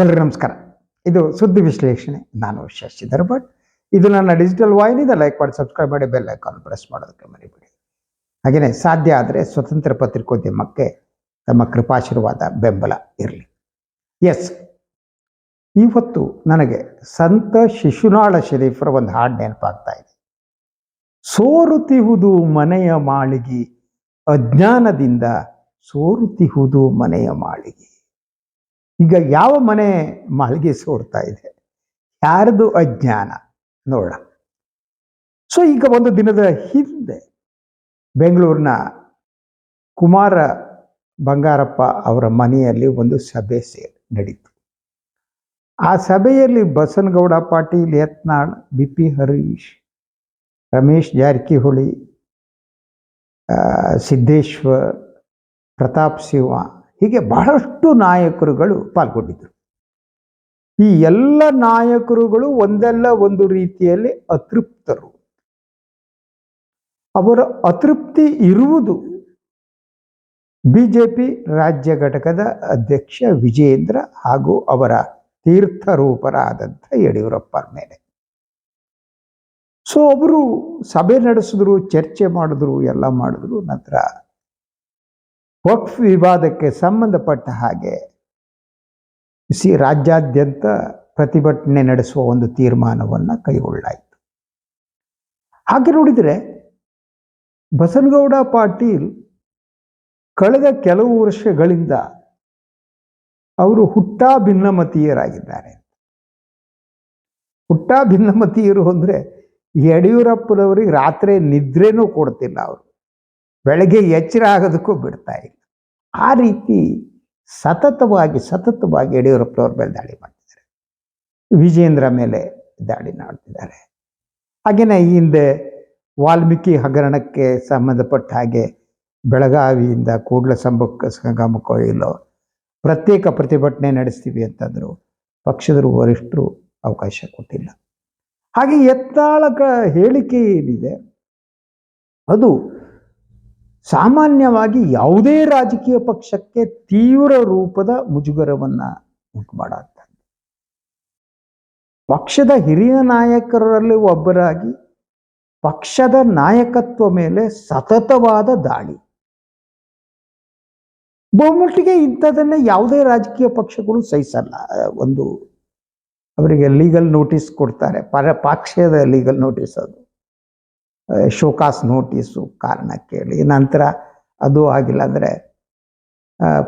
ಎಲ್ಲರಿಗೂ ನಮಸ್ಕಾರ. ಇದು ಸುದ್ದಿ ವಿಶ್ಲೇಷಣೆ. ನಾನು ಶಶಿಧರ್ ಭಟ್ ಇದು ನನ್ನ ಡಿಜಿಟಲ್ ವಾಹಿನಿದ ಲೈಕ್ ಮಾಡಿ ಸಬ್ಸ್ಕ್ರೈಬ್ ಮಾಡಿ ಬೆಲ್ ಐಕಾನ್ ಪ್ರೆಸ್ ಮಾಡೋದಕ್ಕೆ ಮರಿಬೇಡಿ. ಹಾಗೆಯೇ ಸಾಧ್ಯ ಆದರೆ ಸ್ವತಂತ್ರ ಪತ್ರಿಕೋದ್ಯಮಕ್ಕೆ ತಮ್ಮ ಕೃಪಾಶೀರ್ವಾದ ಬೆಂಬಲ ಇರಲಿ. ಎಸ್ ಇವತ್ತು ನನಗೆ ಸಂತ ಶಿಶುನಾಳ ಶರೀಫರ ಒಂದು ಹಾಡು ನೆನಪಾಗ್ತಾ ಇದೆ. ಸೋರುತಿಹುದು ಮನೆಯ ಮಾಳಿಗೆ, ಅಜ್ಞಾನದಿಂದ ಸೋರುತಿಹುದು ಮನೆಯ ಮಾಳಿಗೆ. ಈಗ ಯಾವ ಮನೆ ಮಾಳಿಗೆ ಸೋರ್ತಾ ಇದೆ? ಯಾರದು ಅಜ್ಞಾನ? ನೋಡ ಸೊ, ಈಗ ಒಂದು ದಿನದ ಹಿಂದೆ ಬೆಂಗಳೂರಿನ ಕುಮಾರ ಬಂಗಾರಪ್ಪ ಅವರ ಮನೆಯಲ್ಲಿ ಒಂದು ಸಭೆ ಸೇರಿ ನಡೀತು. ಆ ಸಭೆಯಲ್ಲಿ ಬಸನಗೌಡ, ಪಾಟೀಲ್, ಯತ್ನಾಳ್ ಬಿ ಪಿ ಹರೀಶ್, ರಮೇಶ್ ಜಾರಕಿಹೊಳಿ ಸಿದ್ದೇಶ್ವರ್, ಪ್ರತಾಪ್ ಸಿಂಹ ಹೀಗೆ ಬಹಳಷ್ಟು ನಾಯಕರುಗಳು ಪಾಲ್ಗೊಂಡಿದ್ದರು. ಈ ಎಲ್ಲ ನಾಯಕರುಗಳು ಒಂದಲ್ಲ ಒಂದು ರೀತಿಯಲ್ಲಿ ಅತೃಪ್ತರು. ಅವರ ಅತೃಪ್ತಿ ಇರುವುದು ಬಿಜೆಪಿ ರಾಜ್ಯ ಘಟಕದ ಅಧ್ಯಕ್ಷ ವಿಜೇಂದ್ರ ಹಾಗೂ ಅವರ ತೀರ್ಥರೂಪರಾದಂಥ ಯಡಿಯೂರಪ್ಪರ ಮೇಲೆ. ಸೊ ಅವರು ಸಭೆ ನಡೆಸಿದ್ರು, ಚರ್ಚೆ ಮಾಡಿದ್ರು, ಎಲ್ಲ ಮಾಡಿದ್ರು, ನಂತರ ವಕ್ಫ್ ವಿವಾದಕ್ಕೆ ಸಂಬಂಧಪಟ್ಟ ಹಾಗೆ ಸಿ ರಾಜ್ಯಾದ್ಯಂತ ಪ್ರತಿಭಟನೆ ನಡೆಸುವ ಒಂದು ತೀರ್ಮಾನವನ್ನು ಕೈಗೊಳ್ಳಲಾಯಿತು ಹಾಗೆ ನೋಡಿದರೆ ಬಸನಗೌಡ ಪಾಟೀಲ್ ಕಳೆದ ಕೆಲವು ವರ್ಷಗಳಿಂದ ಅವರು ಹುಟ್ಟಾ ಭಿನ್ನಮತೀಯರಾಗಿದ್ದಾರೆ ಹುಟ್ಟಾ ಭಿನ್ನಮತೀಯರು ಅಂದರೆ ಯಡಿಯೂರಪ್ಪನವರಿಗೆ ರಾತ್ರಿ ನಿದ್ರೆನೂ ಕೊಡ್ತಿಲ್ಲ ಅವರು. ಬೆಳಗ್ಗೆ ಎಚ್ಚರ ಆಗೋದಕ್ಕೂ ಬಿಡ್ತಾ ಇಲ್ಲ. ಆ ರೀತಿ ಸತತವಾಗಿ ಸತತವಾಗಿ ಯಡಿಯೂರಪ್ಪನವ್ರ ಮೇಲೆ ದಾಳಿ ಮಾಡ್ತಿದ್ದಾರೆ. ವಿಜೇಂದ್ರ ಮೇಲೆ ದಾಳಿ ಮಾಡ್ತಿದ್ದಾರೆ. ಹಾಗೆಯೇ ಈ ಹಿಂದೆ ವಾಲ್ಮೀಕಿ ಹಗರಣಕ್ಕೆ ಸಂಬಂಧಪಟ್ಟ ಹಾಗೆ ಬೆಳಗಾವಿಯಿಂದ ಕೂಡಲ ಸಂಬಕ್ಕ ಇಲ್ಲೋ ಪ್ರತ್ಯೇಕ ಪ್ರತಿಭಟನೆ ನಡೆಸ್ತೀವಿ ಅಂತಂದರು ಪಕ್ಷದರು ವರಿಷ್ಠರು ಅವಕಾಶ ಕೊಟ್ಟಿಲ್ಲ. ಹಾಗೆ ಎತ್ತಾಳಕ ಹೇಳಿಕೆ ಏನಿದೆ? ಅದು ಸಾಮಾನ್ಯವಾಗಿ ಯಾವುದೇ ರಾಜಕೀಯ ಪಕ್ಷಕ್ಕೆ ತೀವ್ರ ರೂಪದ ಮುಜುಗರವನ್ನ ಉಂಟು ಮಾಡುತ್ತೆ ಪಕ್ಷದ ಹಿರಿಯ ನಾಯಕರಲ್ಲಿ ಒಬ್ಬರಾಗಿ ಪಕ್ಷದ ನಾಯಕತ್ವ ಮೇಲೆ ಸತತವಾದ ದಾಳಿ. ಬಹುಮಟ್ಟಿಗೆ ಇಂಥದನ್ನ ಯಾವುದೇ ರಾಜಕೀಯ ಪಕ್ಷಗಳು ಸಹಿಸಲ್ಲ. ಒಂದು ಅವರಿಗೆ ಲೀಗಲ್ ನೋಟಿಸ್ ಕೊಡ್ತಾರೆ. ಪರ ಪಕ್ಷದ ಲೀಗಲ್ ನೋಟಿಸ್ ಅದು. ಶೋಕಾಸ್ ನೋಟಿಸು ಕಾರಣ ಕೇಳಿ. ನಂತರ ಅದು ಆಗಿಲ್ಲ ಅಂದರೆ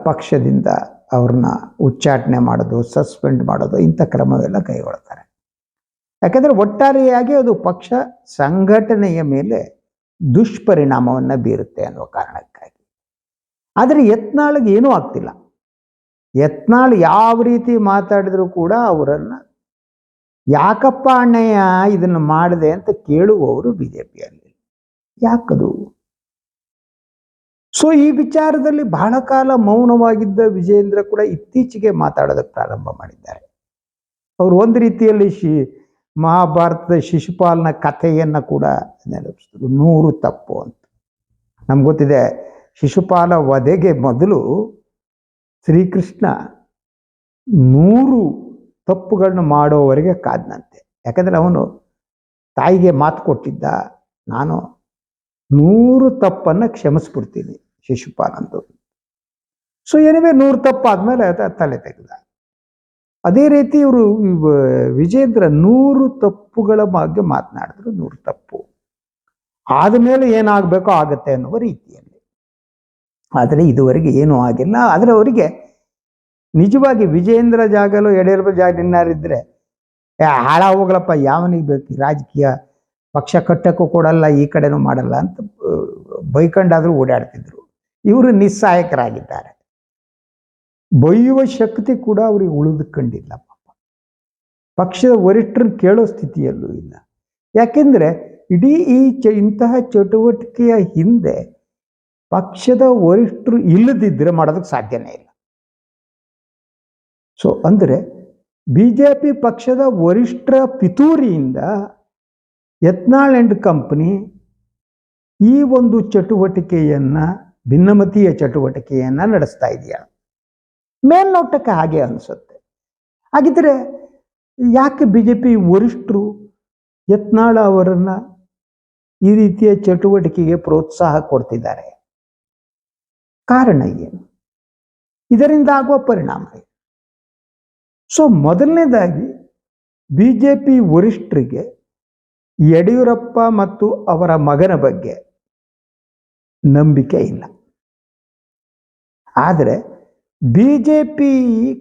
ಪಕ್ಷದಿಂದ ಅವ್ರನ್ನ ಉಚ್ಚಾಟನೆ ಮಾಡೋದು, ಸಸ್ಪೆಂಡ್ ಮಾಡೋದು, ಇಂಥ ಕ್ರಮವೆಲ್ಲ ಕೈಗೊಳ್ತಾರೆ. ಯಾಕೆಂದರೆ ಒಟ್ಟಾರೆಯಾಗಿ ಅದು ಪಕ್ಷ ಸಂಘಟನೆಯ ಮೇಲೆ ದುಷ್ಪರಿಣಾಮವನ್ನು ಬೀರುತ್ತೆ ಅನ್ನೋ ಕಾರಣಕ್ಕಾಗಿ. ಆದರೆ ಯತ್ನಾಳಿಗೆ ಏನೂ ಆಗ್ತಿಲ್ಲ. ಯತ್ನಾಳ್ ಯಾವ ರೀತಿ ಮಾತಾಡಿದ್ರು ಕೂಡ ಅವರನ್ನು ಯಾಕಪ್ಪ ಅಣ್ಣಯ್ಯ ಇದನ್ನು ಮಾಡಿದೆ ಅಂತ ಕೇಳುವವರು ಬಿ ಜೆ ಪಿಯಲ್ಲಿ ಯಾಕದು? ಸೊ ಈ ವಿಚಾರದಲ್ಲಿ ಬಹಳ ಕಾಲ ಮೌನವಾಗಿದ್ದ ವಿಜೇಂದ್ರ ಕೂಡ ಇತ್ತೀಚೆಗೆ ಮಾತಾಡೋದಕ್ಕೆ ಪ್ರಾರಂಭ ಮಾಡಿದ್ದಾರೆ. ಅವರು ಒಂದು ರೀತಿಯಲ್ಲಿ ಶಿ, ಮಹಾಭಾರತದ ಶಿಶುಪಾಲನ ಕಥೆಯನ್ನು ಕೂಡ ನೆನಪಿಸಿದ್ರು ನೂರು ತಪ್ಪು ಅಂತ. ನಮ್ಗೆ ಗೊತ್ತಿದೆ, ಶಿಶುಪಾಲ ವಧೆಗೆ ಮೊದಲು ಶ್ರೀಕೃಷ್ಣ ನೂರು ತಪ್ಪುಗಳನ್ನ ಮಾಡೋವರೆಗೆ ಕಾದ್ನಂತೆ. ಯಾಕಂದರೆ ಅವನು ತಾಯಿಗೆ ಮಾತು ಕೊಟ್ಟಿದ್ದ, ನಾನು ನೂರು ತಪ್ಪನ್ನು ಕ್ಷಮಿಸ್ಬಿಡ್ತೀನಿ ಶಿಶುಪಾಲಂದು. ಸೊ ಏನಿವೆ ನೂರು ತಪ್ಪು ಆದಮೇಲೆ ತಲೆ ತೆಗೆದ. ಅದೇ ರೀತಿ ಇವರು ವಿಜೇಂದ್ರ ನೂರು ತಪ್ಪುಗಳ ಬಗ್ಗೆ ಮಾತನಾಡಿದ್ರು, ನೂರು ತಪ್ಪು. ಆದಮೇಲೆ ಏನಾಗಬೇಕೋ ಆಗುತ್ತೆ ಅನ್ನುವ ರೀತಿಯಲ್ಲಿ. ಆದರೆ ಇದುವರೆಗೆ ಏನೂ ಆಗಿಲ್ಲ. ಆದರೆ ಅವರಿಗೆ ನಿಜವಾಗಿ ವಿಜೇಂದ್ರ ಜಾಗಲು ಯಡಿಯೂರಪ್ಪ ಜಾಗ ಇನ್ನಾರಿದ್ರೆ ಏ, ಹಾಳಾಗೋಗ್ಲಪ್ಪ, ಯಾವನಿಗೆ ಬೇಕು? ರಾಜಕೀಯ ಪಕ್ಷ ಕಟ್ಟಕ್ಕೂ ಕೊಡಲ್ಲ, ಈ ಕಡೆನೂ ಮಾಡಲ್ಲ ಅಂತ ಬೈಕೊಂಡಾದ್ರೂ ಓಡಾಡ್ತಿದ್ರು. ಇವರು ನಿಸ್ಸಹಾಯಕರಾಗಿದ್ದಾರೆ. ಬೈಯುವ ಶಕ್ತಿ ಕೂಡ ಅವ್ರಿಗೆ ಉಳಿದುಕೊಂಡಿಲ್ಲ ಪಾಪ. ಪಕ್ಷದ ವರಿಷ್ಠರನ್ನ ಕೇಳೋ ಸ್ಥಿತಿಯಲ್ಲೂ ಇಲ್ಲ. ಯಾಕೆಂದ್ರೆ, ಇಡೀ ಈ ಚ, ಇಂತಹ ಚಟುವಟಿಕೆಯ ಹಿಂದೆ ಪಕ್ಷದ ವರಿಷ್ಠರು ಇಲ್ಲದಿದ್ದರೆ ಮಾಡೋದಕ್ಕೆ ಸಾಧ್ಯನೇ ಇಲ್ಲ. ಸೊ ಅಂದರೆ ಬಿ ಜೆ ಪಿ ಪಕ್ಷದ ವರಿಷ್ಠರ ಪಿತೂರಿಯಿಂದ ಯತ್ನಾಳ್ ಆ್ಯಂಡ್ ಕಂಪ್ನಿ ಈ ಒಂದು ಚಟುವಟಿಕೆಯನ್ನ, ಭಿನ್ನಮತೀಯ ಚಟುವಟಿಕೆಯನ್ನ ನಡೆಸ್ತಾ ಇದೆಯಾ? ಮೇಲ್ನೋಟಕ್ಕೆ ಹಾಗೆ ಅನಿಸುತ್ತೆ. ಹಾಗಿದ್ರೆ ಯಾಕೆ ಬಿ ಜೆ ಪಿ ವರಿಷ್ಠರು ಯತ್ನಾಳ ಅವರನ್ನು ಈ ರೀತಿಯ ಚಟುವಟಿಕೆಗೆ ಪ್ರೋತ್ಸಾಹ ಕೊಡ್ತಿದ್ದಾರೆ? ಕಾರಣ ಏನು? ಇದರಿಂದ ಆಗುವ ಪರಿಣಾಮ ಏನು? ಸೊ ಮೊದಲನೇದಾಗಿ ಬಿ ಜೆ ಪಿ ವರಿಷ್ಠರಿಗೆ ಯಡಿಯೂರಪ್ಪ ಮತ್ತು ಅವರ ಮಗನ ಬಗ್ಗೆ ನಂಬಿಕೆ ಇಲ್ಲ. ಆದರೆ ಬಿ ಜೆ ಪಿ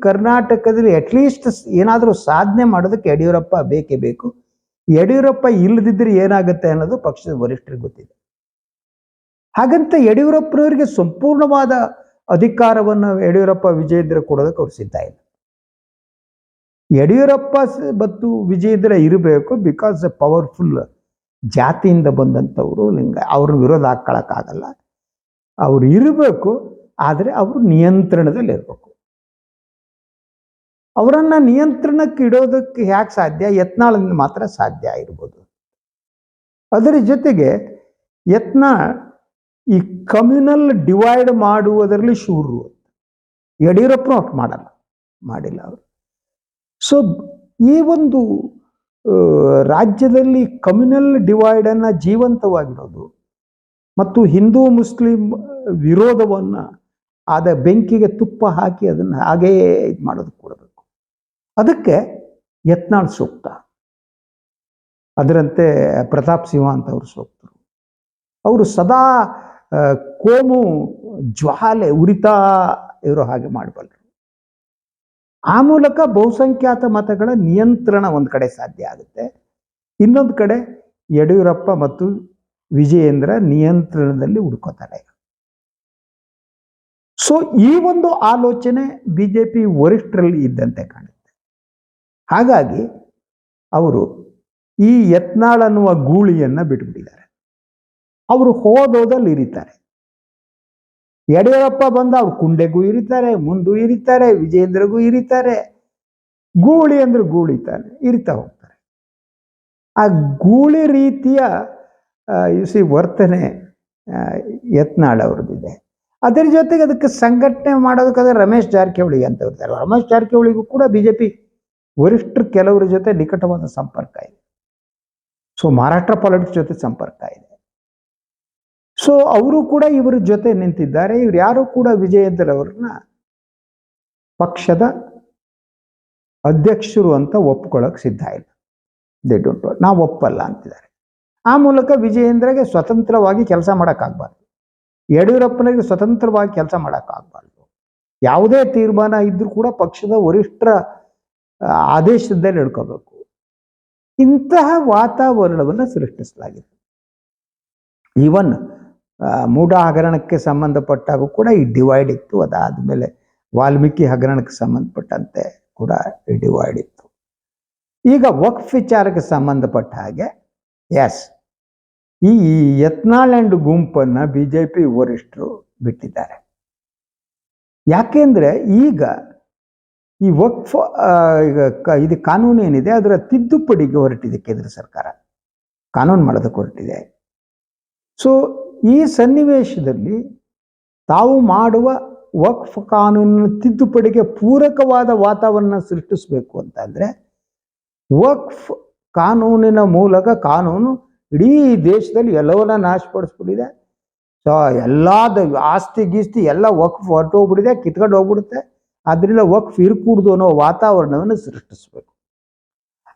ಕರ್ನಾಟಕದಲ್ಲಿ ಅಟ್ಲೀಸ್ಟ್ ಏನಾದರೂ ಸಾಧನೆ ಮಾಡೋದಕ್ಕೆ ಯಡಿಯೂರಪ್ಪ ಬೇಕೇ ಬೇಕು. ಯಡಿಯೂರಪ್ಪ ಇಲ್ಲದಿದ್ದರೆ ಏನಾಗುತ್ತೆ ಅನ್ನೋದು ಪಕ್ಷದ ವರಿಷ್ಠರಿಗೆ ಗೊತ್ತಿದೆ ಹಾಗಂತ ಯಡಿಯೂರಪ್ಪನವರಿಗೆ ಸಂಪೂರ್ಣವಾದ ಅಧಿಕಾರವನ್ನು ಯಡಿಯೂರಪ್ಪ ವಿಜಯೇಂದ್ರ ಕೊಡೋದಕ್ಕೆ ಅವ್ರು ಸಿದ್ಧ ಇಲ್ಲ. ಯಡಿಯೂರಪ್ಪ ಮತ್ತು ವಿಜಯೇಂದ್ರ ಇರಬೇಕು ಬಿಕಾಸ್ ಪವರ್ಫುಲ್ ಜಾತಿಯಿಂದ ಬಂದಂಥವ್ರು ಲಿಂಗ ಅವ್ರ ವಿರೋಧ ಹಾಕ್ಕೊಳಕ್ಕಾಗಲ್ಲ. ಅವ್ರು ಇರಬೇಕು, ಆದರೆ ಅವರು ನಿಯಂತ್ರಣದಲ್ಲಿ ಇರಬೇಕು ಅವರನ್ನ ನಿಯಂತ್ರಣಕ್ಕೆ ಇಡೋದಕ್ಕೆ ಯಾಕೆ ಸಾಧ್ಯ? ಯತ್ನಾಳಿಂದ ಮಾತ್ರ ಸಾಧ್ಯ ಇರ್ಬೋದು. ಅದರ ಜೊತೆಗೆ ಯತ್ನ ಈ ಕಮ್ಯುನಲ್ ಡಿವೈಡ್ ಮಾಡುವುದರಲ್ಲಿ ಶೂರು ಯಡಿಯೂರಪ್ಪನೂ ಮಾಡಲ್ಲ, ಮಾಡಿಲ್ಲ ಅವರು. ಸೊ ಈ ಒಂದು ರಾಜ್ಯದಲ್ಲಿ ಕಮ್ಯುನಲ್ ಡಿವೈಡನ್ನು ಜೀವಂತವಾಗಿಡೋದು ಮತ್ತು ಹಿಂದೂ ಮುಸ್ಲಿಂ ವಿರೋಧವನ್ನು ಆದ ಬೆಂಕಿಗೆ ತುಪ್ಪ ಹಾಕಿ ಅದನ್ನು ಹಾಗೇ ಇದು ಮಾಡೋದು ಕೊಡಬೇಕು ಅದಕ್ಕೆ ಯತ್ನಾಳ್ ಸೂಕ್ತ. ಅದರಂತೆ ಪ್ರತಾಪ್ ಸಿಂಹ ಅಂತ ಅವರು ಸೂಕ್ತರು. ಅವರು ಸದಾ ಕೋಮು, ಜ್ವಾಲೆ, ಉರಿತಾ ಇವರು ಹಾಗೆ ಮಾಡಬಲ್ಲರು ಆ ಮೂಲಕ ಬಹುಸಂಖ್ಯಾತ ಮತಗಳ ನಿಯಂತ್ರಣ ಒಂದು ಕಡೆ ಸಾಧ್ಯ ಆಗುತ್ತೆ. ಇನ್ನೊಂದು ಕಡೆ ಯಡಿಯೂರಪ್ಪ ಮತ್ತು ವಿಜಯೇಂದ್ರ ನಿಯಂತ್ರಣದಲ್ಲಿ ಹುಡ್ಕೋತಾರೆ. ಸೊ ಈ ಒಂದು ಆಲೋಚನೆ ಬಿ ಜೆ ಪಿ ವರಿಷ್ಠರಲ್ಲಿ ಇದ್ದಂತೆ ಕಾಣುತ್ತೆ. ಹಾಗಾಗಿ ಅವರು ಈ ಯತ್ನಾಳ್ ಅನ್ನುವ ಗೂಳಿಯನ್ನ ಬಿಟ್ಬಿಟ್ಟಿದ್ದಾರೆ. ಅವರು ಹೋದೋದಲ್ಲಿ ಇರಿತಾರೆ. ಯಡಿಯೂರಪ್ಪ ಬಂದ, ಅವ್ರು ಕುಂಡೆಗೂ ಇರಿತಾರೆ, ಮುಂದೂ ಇರಿತಾರೆ ವಿಜೇಂದ್ರಗೂ ಇರಿತಾರೆ. ಗೂಳಿ ಅಂದ್ರೆ ಗೂಳಿತಾನೆ ಇರಿತಾ ಹೋಗ್ತಾರೆ. ಆ ಗೂಳಿ ರೀತಿಯ ಸಿ ವರ್ತನೆ ಯತ್ನಾಳ್ ಅವ್ರದ್ದಿದೆ. ಅದರ ಜೊತೆಗೆ ಅದಕ್ಕೆ ಸಂಘಟನೆ ಮಾಡೋದಕ್ಕಾದ್ರೆ ರಮೇಶ್ ಜಾರಕಿಹೊಳಿ ಅಂತ ಇರ್ತಾರೆ ರಮೇಶ್ ಜಾರಕಿಹೊಳಿಗೂ ಕೂಡ ಬಿಜೆಪಿ ವರಿಷ್ಠರು ಕೆಲವರ ಜೊತೆ ನಿಕಟವಾದ ಸಂಪರ್ಕ ಇದೆ. ಸೊ ಮಹಾರಾಷ್ಟ್ರ ಪಾಲಿಟಿಕ್ಸ್ ಜೊತೆ ಸಂಪರ್ಕ ಇದೆ. ಸೊ ಅವರು ಕೂಡ ಇವರ ಜೊತೆ ನಿಂತಿದ್ದಾರೆ. ಇವ್ರು ಯಾರು ಕೂಡ ವಿಜಯೇಂದ್ರ ಅವ್ರನ್ನ ಪಕ್ಷದ ಅಧ್ಯಕ್ಷರು ಅಂತ ಒಪ್ಕೊಳ್ಳೋಕೆ ಸಿದ್ಧ ಇಲ್ಲ. ದೇ ಡೋಂಟ್ ನಾವು ಒಪ್ಪಲ್ಲ ಅಂತಿದ್ದಾರೆ. ಆ ಮೂಲಕ ವಿಜಯೇಂದ್ರಗೆ ಸ್ವತಂತ್ರವಾಗಿ ಕೆಲಸ ಮಾಡೋಕ್ಕಾಗಬಾರ್ದು ಯಡಿಯೂರಪ್ಪನಿಗೆ ಸ್ವತಂತ್ರವಾಗಿ ಕೆಲಸ ಮಾಡೋಕ್ಕಾಗಬಾರ್ದು ಯಾವುದೇ ತೀರ್ಮಾನ ಇದ್ರೂ ಕೂಡ ಪಕ್ಷದ ವರಿಷ್ಠರ ಆದೇಶದಲ್ಲಿ ನಡ್ಕೋಬೇಕು. ಇಂತಹ ವಾತಾವರಣವನ್ನು ಸೃಷ್ಟಿಸಲಾಗಿದೆ. ಈವನ್ ಮೂಢ ಹಗರಣಕ್ಕೆ ಸಂಬಂಧಪಟ್ಟಾಗೂ ಕೂಡ ಈ ಡಿವೈಡ್ ಇತ್ತು. ಅದಾದಮೇಲೆ ವಾಲ್ಮೀಕಿ ಹಗರಣಕ್ಕೆ ಸಂಬಂಧಪಟ್ಟಂತೆ ಕೂಡ ಈ ಡಿವೈಡ್ ಇತ್ತು. ಈಗ ವಕ್ಫ್ ವಿಚಾರಕ್ಕೆ ಸಂಬಂಧಪಟ್ಟ ಹಾಗೆ ಎಸ್ ಈ ಯತ್ನಾಳ್ ಗುಂಪನ್ನು ಬಿ ಜೆ ಪಿ ವರಿಷ್ಠರು ಬಿಟ್ಟಿದ್ದಾರೆ. ಯಾಕೆಂದ್ರೆ ಈಗ ಈ ವಕ್ಫ್ ಈಗ ಇದು ಕಾನೂನು ಏನಿದೆ, ಅದರ ತಿದ್ದುಪಡಿಗೆ ಹೊರಟಿದೆ ಕೇಂದ್ರ ಸರ್ಕಾರ. ಕಾನೂನು ಮಾಡೋದಕ್ಕೆ ಹೊರಟಿದೆ ಸೊ ಈ ಸನ್ನಿವೇಶದಲ್ಲಿ ತಾವು ಮಾಡುವ ವಕ್ಫ್ ಕಾನೂನಿನ ತಿದ್ದುಪಡಿಗೆ ಪೂರಕವಾದ ವಾತಾವರಣ ಸೃಷ್ಟಿಸಬೇಕು ಅಂತಂದ್ರೆ ವಕ್ಫ್ ಕಾನೂನಿನ ಮೂಲಕ ಕಾನೂನು ಇಡೀ ದೇಶದಲ್ಲಿ ಎಲ್ಲವನ್ನ ನಾಶಪಡಿಸ್ಬಿಟ್ಟಿದೆ. ಸೊ ಎಲ್ಲದ ಆಸ್ತಿ ಗೀಸ್ತಿ ಎಲ್ಲ ವಕ್ಫ್ ಹೊರಟೋಗ್ಬಿಟ್ಟಿದೆ, ಕಿತ್ಕೊಂಡು ಹೋಗ್ಬಿಡುತ್ತೆ. ಅದರಿಂದ ವಕ್ಫ್ ಇರ್ಕೂಡ್ದು ಅನ್ನೋ ವಾತಾವರಣವನ್ನು ಸೃಷ್ಟಿಸಬೇಕು.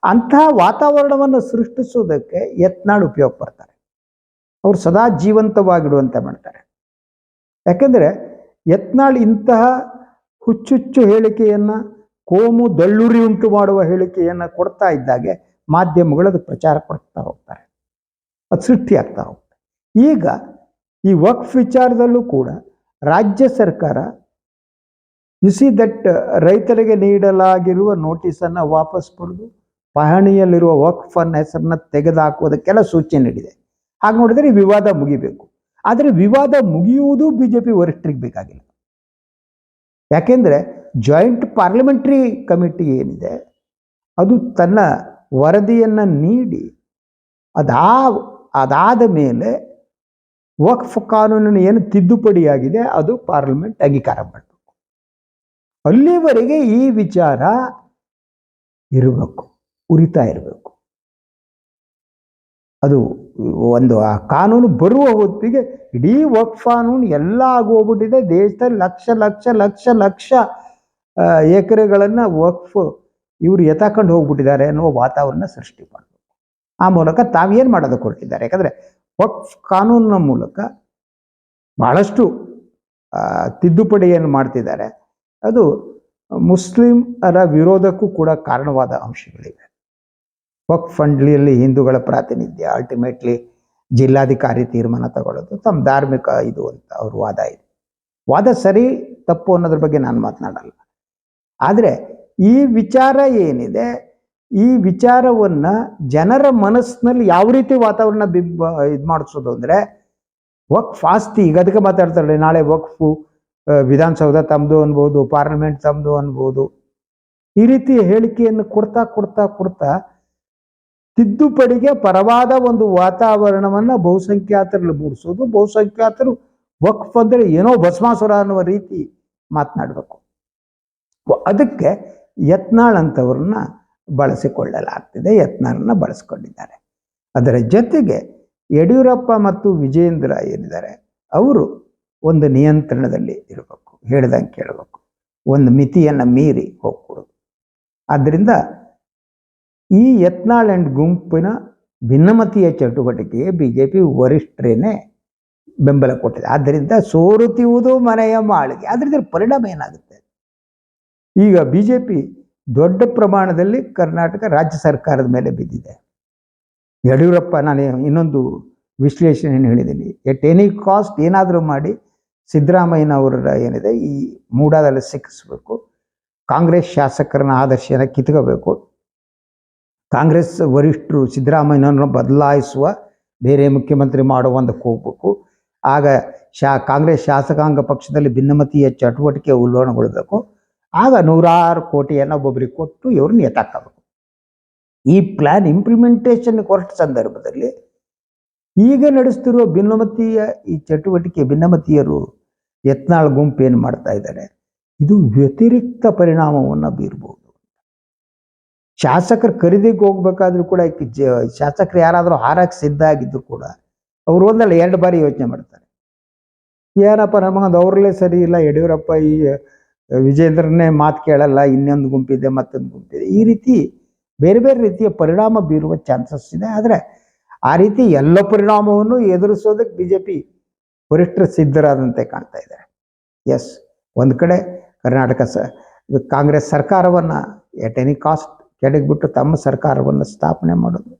ಅಂತಹ ವಾತಾವರಣವನ್ನು ಸೃಷ್ಟಿಸೋದಕ್ಕೆ ಯತ್ನಾಳ್ ಉಪಯೋಗ ಬರ್ತಾರೆ ಅವ್ರು ಸದಾ ಜೀವಂತವಾಗಿಡುವಂತೆ ಮಾಡ್ತಾರೆ. ಯಾಕೆಂದರೆ ಯತ್ನಾಳ್ ಇಂತಹ ಹುಚ್ಚುಚ್ಚು ಹೇಳಿಕೆಯನ್ನು ಕೋಮು ದಳ್ಳುರಿ ಉಂಟು ಮಾಡುವ ಹೇಳಿಕೆಯನ್ನು ಕೊಡ್ತಾ ಇದ್ದಾಗೆ ಮಾಧ್ಯಮಗಳು ಅದಕ್ಕೆ ಪ್ರಚಾರ ಕೊಡ್ತಾ ಹೋಗ್ತಾರೆ. ಅದು ಸೃಷ್ಟಿ ಆಗ್ತಾ ಹೋಗ್ತಾರೆ ಈಗ ಈ ವಕ್ಫ್ ವಿಚಾರದಲ್ಲೂ ಕೂಡ ರಾಜ್ಯ ಸರ್ಕಾರ ಯು ಸಿ ದಟ್ ರೈತರಿಗೆ ನೀಡಲಾಗಿರುವ ನೋಟಿಸನ್ನು ವಾಪಸ್ ಪಡೆದು ಪಹಣಿಯಲ್ಲಿರುವ ವಕ್ಫ್ ಅನ್ನ ಹೆಸರನ್ನ ತೆಗೆದುಹಾಕುವುದಕ್ಕೆಲ್ಲ ಸೂಚನೆ ನೀಡಿದೆ. ಹಾಗೆ ನೋಡಿದ್ರೆ ವಿವಾದ ಮುಗಿಬೇಕು. ಆದರೆ ವಿವಾದ ಮುಗಿಯುವುದು ಬಿಜೆಪಿ ವರಿಷ್ಠರಿಗೆ ಬೇಕಾಗಿಲ್ಲ. ಯಾಕೆಂದ್ರೆ ಜಾಯಿಂಟ್ ಪಾರ್ಲಿಮೆಂಟ್ರಿ ಕಮಿಟಿ ಏನಿದೆ, ಅದು ತನ್ನ ವರದಿಯನ್ನು ನೀಡಿ ಅದಾ ಅದಾದ ಮೇಲೆ ವಕ್ಫ್ ಕಾನೂನಿನ ಏನು ತಿದ್ದುಪಡಿಯಾಗಿದೆ, ಅದು ಪಾರ್ಲಿಮೆಂಟ್ ಅಂಗೀಕಾರ ಮಾಡಬೇಕು. ಅಲ್ಲಿವರೆಗೆ ಈ ವಿಚಾರ ಇರಬೇಕು, ಉರಿತಾ ಇರಬೇಕು. ಅದು ಒಂದು ಆ ಕಾನೂನು ಬರುವ ಹೊತ್ತಿಗೆ ಇಡೀ ವಕ್ಫ್ ಕಾನೂನು ಎಲ್ಲ ಆಗೋಗ್ಬಿಟ್ಟಿದೆ ದೇಶದಲ್ಲಿ ಲಕ್ಷ ಲಕ್ಷ ಲಕ್ಷ ಲಕ್ಷ ಎಕರೆಗಳನ್ನು ವಕ್ಫ್ ಇವರು ಎತ್ತಾಕೊಂಡು ಹೋಗ್ಬಿಟ್ಟಿದ್ದಾರೆ ಅನ್ನುವ ವಾತಾವರಣ ಸೃಷ್ಟಿ ಮಾಡಬೇಕು. ಆ ಮೂಲಕ ತಾವೇನು ಮಾಡೋದಕ್ಕೆ ಹೊರಟಿದ್ದಾರೆ? ಯಾಕಂದ್ರೆ ವಕ್ಫ್ ಕಾನೂನಿನ ಮೂಲಕ ಬಹಳಷ್ಟು ತಿದ್ದುಪಡಿಯನ್ನು ಮಾಡ್ತಿದ್ದಾರೆ. ಅದು ಮುಸ್ಲಿಮರ ವಿರೋಧಕ್ಕೂ ಕೂಡ ಕಾರಣವಾದ ಅಂಶಗಳಿವೆ. ವಕ್ಫ್ ಫಂಡ್ಲಿಯಲ್ಲಿ ಹಿಂದೂಗಳ ಪ್ರಾತಿನಿಧ್ಯ. ಅಲ್ಟಿಮೇಟ್ಲಿ ಜಿಲ್ಲಾಧಿಕಾರಿ ತೀರ್ಮಾನ ತಗೊಳ್ಳೋದು ತಮ್ಮ ಧಾರ್ಮಿಕ ಇದು ಅಂತ ಅವ್ರ ವಾದ ಇದೆ. ವಾದ ಸರಿ, ತಪ್ಪು ಅನ್ನೋದ್ರ ಬಗ್ಗೆ ನಾನು ಮಾತನಾಡಲ್ಲ. ಆದರೆ, ಈ ವಿಚಾರ ಏನಿದೆ, ಈ ವಿಚಾರವನ್ನು ಜನರ ಮನಸ್ಸಿನಲ್ಲಿ ಯಾವ ರೀತಿ ವಾತಾವರಣ ಬಿಂಬ, ಇದು ಮಾಡಿಸೋದು ಅಂದರೆ, ವಕ್ಫ್ ಆಸ್ತಿ, ಈಗ ಅದಕ್ಕೆ ಮಾತಾಡ್ತಾರೆ ನಾಳೆ ವಕ್ಫು ವಿಧಾನಸೌಧ ತಮ್ಮದು ಅನ್ಬೋದು, ಪಾರ್ಲಿಮೆಂಟ್ ತಮ್ಮದು ಅನ್ಬೋದು, ಈ ರೀತಿ ಹೇಳಿಕೆಯನ್ನು ಕೊಡ್ತಾ ಕೊಡ್ತಾ ಕೊಡ್ತಾ ತಿದ್ದುಪಡಿಗೆ ಪರವಾದ ಒಂದು ವಾತಾವರಣವನ್ನು ಬಹುಸಂಖ್ಯಾತರಲ್ಲಿ ಮೂಡಿಸೋದು. ಬಹುಸಂಖ್ಯಾತರು ವಕ್ಫ್ ಅಂದರೆ ಏನೋ ಭಸ್ಮಾಸುರ ಅನ್ನುವ ರೀತಿ ಮಾತನಾಡಬೇಕು. ಅದಕ್ಕೆ ಯತ್ನಾಳ್ ಅಂತವ್ರನ್ನ ಬಳಸಿಕೊಳ್ಳಲಾಗ್ತಿದೆ. ಯತ್ನಾಳನ್ನ ಬಳಸ್ಕೊಂಡಿದ್ದಾರೆ. ಅದರ ಜೊತೆಗೆ ಯಡಿಯೂರಪ್ಪ ಮತ್ತು ವಿಜೇಂದ್ರ ಏನಿದ್ದಾರೆ, ಅವರು ಒಂದು ನಿಯಂತ್ರಣದಲ್ಲಿ ಇರಬೇಕು. ಹೇಳ್ದಂಗೆ ಕೇಳಬೇಕು. ಒಂದು ಮಿತಿಯನ್ನು ಮೀರಿ ಹೋಗ್ಕೊಡೋದು. ಆದ್ದರಿಂದ ಈ ಯತ್ನಾಳ್ ಅಂಡ್ ಗುಂಪಿನ ಭಿನ್ನಮತೀಯ ಚಟುವಟಿಕೆಗೆ ಬಿ ಜೆ ಪಿ ವರಿಷ್ಠರೇನೆ ಬೆಂಬಲ ಕೊಟ್ಟಿದೆ. ಆದ್ದರಿಂದ ಸೋರುತ್ತಿರುವುದು ಮನೆಯ ಮಾಳಿಗೆ. ಅದರಿಂದ ಪರಿಣಾಮ ಏನಾಗುತ್ತೆ? ಈಗ ಬಿ ಜೆ ಪಿ ದೊಡ್ಡ ಪ್ರಮಾಣದಲ್ಲಿ ಕರ್ನಾಟಕ ರಾಜ್ಯ ಸರ್ಕಾರದ ಮೇಲೆ ಬಿದ್ದಿದೆ. ಯಡಿಯೂರಪ್ಪ, ನಾನು ಇನ್ನೊಂದು ವಿಶ್ಲೇಷಣೆಯನ್ನು ಹೇಳಿದ್ದೀನಿ. ಎಟ್ ಎನಿ ಕಾಸ್ಟ್ ಏನಾದರೂ ಮಾಡಿ ಸಿದ್ದರಾಮಯ್ಯನವರ ಏನಿದೆ, ಈ ಮೂಡಾದಲ್ಲಿ ಸಿಕ್ಕಿಸ್ಬೇಕು. ಕಾಂಗ್ರೆಸ್ ಶಾಸಕರನ್ನ ಆದರ್ಶನ ಕಿತ್ಕೋಬೇಕು. ಕಾಂಗ್ರೆಸ್ ವರಿಷ್ಠರು ಸಿದ್ದರಾಮಯ್ಯನನ್ನು ಬದಲಾಯಿಸುವ ಬೇರೆ ಮುಖ್ಯಮಂತ್ರಿ ಮಾಡುವ ಒಂದು ಕೋಪಕ್ಕೂ, ಆಗ ಶಾ, ಕಾಂಗ್ರೆಸ್ ಶಾಸಕಾಂಗ ಪಕ್ಷದಲ್ಲಿ ಭಿನ್ನಮತೀಯ ಚಟುವಟಿಕೆ ಉಲ್ಲೋಣಗೊಳ್ಬೇಕು. ಆಗ ನೂರಾರು ಕೋಟಿಯನ್ನು ಒಬ್ಬೊಬ್ಬರಿಗೆ ಕೊಟ್ಟು ಇವ್ರನ್ನ ಎತ್ತಾಕಬೇಕು ಈ ಪ್ಲ್ಯಾನ್ ಇಂಪ್ಲಿಮೆಂಟೇಷನ್ ಕೊರಟ ಸಂದರ್ಭದಲ್ಲಿ ಈಗ ನಡೆಸ್ತಿರುವ ಭಿನ್ನಮತೀಯ, ಈ ಚಟುವಟಿಕೆ ಭಿನ್ನಮತೀಯರು ಯತ್ನಾಳ್ ಗುಂಪು ಏನು ಮಾಡ್ತಾ ಇದ್ದಾರೆ? ಇದು ವ್ಯತಿರಿಕ್ತ ಪರಿಣಾಮವನ್ನು ಬೀರ್ಬೋದು. ಶಾಸಕರು ಖರೀದಿಗೆ ಹೋಗ್ಬೇಕಾದ್ರೂ ಕೂಡ ಶಾಸಕರು ಯಾರಾದರೂ ಹಾರಕ್ಕೆ ಸಿದ್ಧ ಆಗಿದ್ರು ಕೂಡ ಅವ್ರು ಒಂದಲ್ಲ ಎರಡು ಬಾರಿ ಯೋಚನೆ ಮಾಡ್ತಾರೆ. ಏನಪ್ಪ ನಮಗೊಂದು ಅವ್ರಲ್ಲೇ ಸರಿ ಇಲ್ಲ, ಯಡಿಯೂರಪ್ಪ ಈ ವಿಜೇಂದ್ರನೇ ಮಾತು ಕೇಳಲ್ಲ, ಇನ್ನೊಂದು ಗುಂಪಿದೆ ಮತ್ತೊಂದು ಗುಂಪಿದೆ ಈ ರೀತಿ ಬೇರೆ ಬೇರೆ ರೀತಿಯ ಪರಿಣಾಮ ಬೀರುವ ಚಾನ್ಸಸ್ ಇದೆ. ಆದರೆ ಆ ರೀತಿ ಎಲ್ಲ ಪರಿಣಾಮವನ್ನು ಎದುರಿಸೋದಕ್ಕೆ ಬಿ ಜೆ ಪಿ ವರಿಷ್ಠರು ಸಿದ್ಧರಾದಂತೆ ಕಾಣ್ತಾ ಇದ್ದಾರೆ. ಎಸ್, ಒಂದು ಕಡೆ ಕರ್ನಾಟಕ ಸ, ಕಾಂಗ್ರೆಸ್ ಸರ್ಕಾರವನ್ನು ಎಟ್ ಎನಿ ಕಾಸ್ಟ್ ಕೆಡಗಿಬಿಟ್ಟು ತಮ್ಮ ಸರ್ಕಾರವನ್ನು ಸ್ಥಾಪನೆ ಮಾಡೋದು.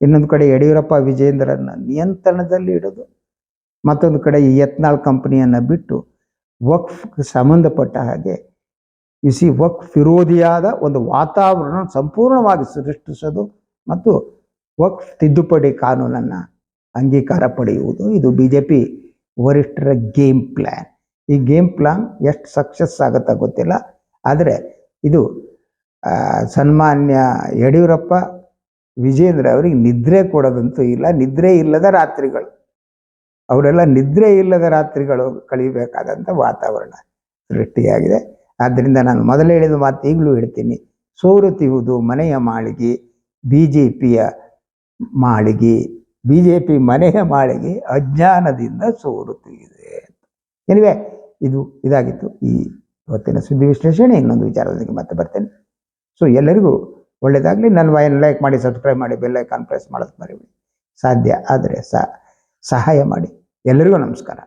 ಇನ್ನೊಂದು ಕಡೆ ಯಡಿಯೂರಪ್ಪ ವಿಜೇಂದ್ರನ್ನ ನಿಯಂತ್ರಣದಲ್ಲಿ ಇಡೋದು. ಮತ್ತೊಂದು ಕಡೆ ಈ ಯತ್ನಾಳ್ ಕಂಪನಿಯನ್ನು ಬಿಟ್ಟು ವಕ್ಫ್ಗೆ ಸಂಬಂಧಪಟ್ಟ ಹಾಗೆ ಇಸಿ ವಕ್ಫ್ ವಿರೋಧಿಯಾದ ಒಂದು ವಾತಾವರಣ ಸಂಪೂರ್ಣವಾಗಿ ಸೃಷ್ಟಿಸೋದು ಮತ್ತು ವಕ್ಫ್ ತಿದ್ದುಪಡಿ ಕಾನೂನನ್ನು ಅಂಗೀಕಾರ ಪಡೆಯುವುದು. ಇದು ಬಿ ಜೆ ಪಿ ವರಿಷ್ಠರ ಗೇಮ್ ಪ್ಲ್ಯಾನ್ ಈ ಗೇಮ್ ಪ್ಲಾನ್ ಎಷ್ಟು ಸಕ್ಸಸ್ ಆಗುತ್ತಾ ಗೊತ್ತಿಲ್ಲ. ಆದರೆ ಇದು ಸನ್ಮಾನ್ಯ ಯಡಿಯೂರಪ್ಪ ವಿಜೇಂದ್ರ ಅವರಿಗೆ ನಿದ್ರೆ ಕೊಡೋದಂತೂ ಇಲ್ಲ. ನಿದ್ರೆ ಇಲ್ಲದ ರಾತ್ರಿಗಳು. ಅವರೆಲ್ಲ ನಿದ್ರೆ ಇಲ್ಲದ ರಾತ್ರಿಗಳು ಕಳೀಬೇಕಾದಂಥ ವಾತಾವರಣ ಸೃಷ್ಟಿಯಾಗಿದೆ. ಆದ್ದರಿಂದ ನಾನು ಮೊದಲು ಹೇಳಿದ ಮಾತು ಈಗಲೂ ಹೇಳ್ತೀನಿ. ಸೋರುತ್ತಿರುವುದು ಮನೆಯ ಮಾಳಿಗೆ ಬಿ ಜೆ ಪಿಯ ಮಾಳಿಗೆ ಬಿ ಜೆ ಪಿ ಮನೆಯ ಮಾಳಿಗೆ ಅಜ್ಞಾನದಿಂದ ಸೋರುತ್ತಿದೆ ಎನಿವೆ ಇದು ಇದಾಗಿತ್ತು ಈ ಇವತ್ತಿನ ಸುದ್ದಿ ವಿಶ್ಲೇಷಣೆ. ಇನ್ನೊಂದು ವಿಚಾರದೊಂದಿಗೆ ಮತ್ತೆ ಬರ್ತೇನೆ. ಸೊ ಎಲ್ಲರಿಗೂ ಒಳ್ಳೆಯದಾಗಲಿ ನನ್ನ ವಾಯನ್ ಲೈಕ್ ಮಾಡಿ ಸಬ್ಸ್ಕ್ರೈಬ್ ಮಾಡಿ ಬೆಲ್ ಐಕಾನ್ ಪ್ರೆಸ್ ಮಾಡೋದು ಮರಿಬೇಡಿ. ಸಾಧ್ಯ ಆದರೆ ಸಹ ಸಹಾಯ ಮಾಡಿ. ಎಲ್ಲರಿಗೂ ನಮಸ್ಕಾರ.